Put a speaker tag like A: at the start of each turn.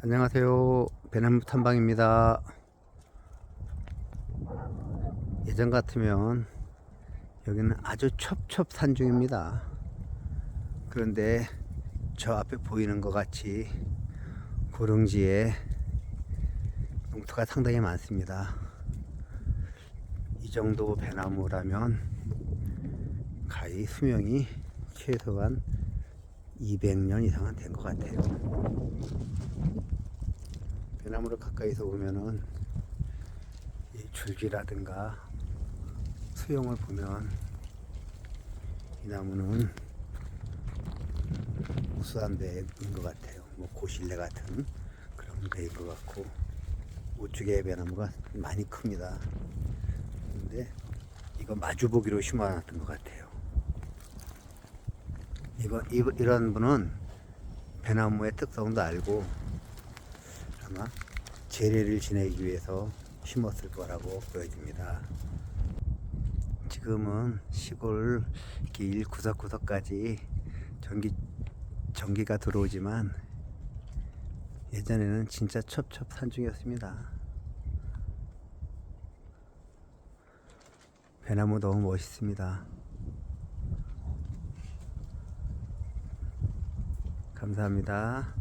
A: 안녕하세요. 배나무 탐방입니다. 예전 같으면 여기는 아주 첩첩산 중입니다. 그런데 저 앞에 보이는 것 같이 고릉지에 농토가 상당히 많습니다. 이 정도 배나무라면 가히 수명이 최소한 200년 이상은 된 것 같아요. 배나무를 가까이서 보면은 이 줄기라든가 수영을 보면 이 나무는 우수한 배인 것 같아요. 뭐 고실래 같은 그런 배인 것 같고 우측에 배나무가 많이 큽니다. 근데 이거 마주보기로 심어놨던 것 같아요. 이거 이런 분은 배나무의 특성도 알고 아마 재래를 지내기 위해서 심었을 거라고 보여집니다. 지금은 시골 길 구석구석까지 전기 전기가 들어오지만 예전에는 진짜 첩첩산 중이었습니다. 배나무 너무 멋있습니다. 감사합니다.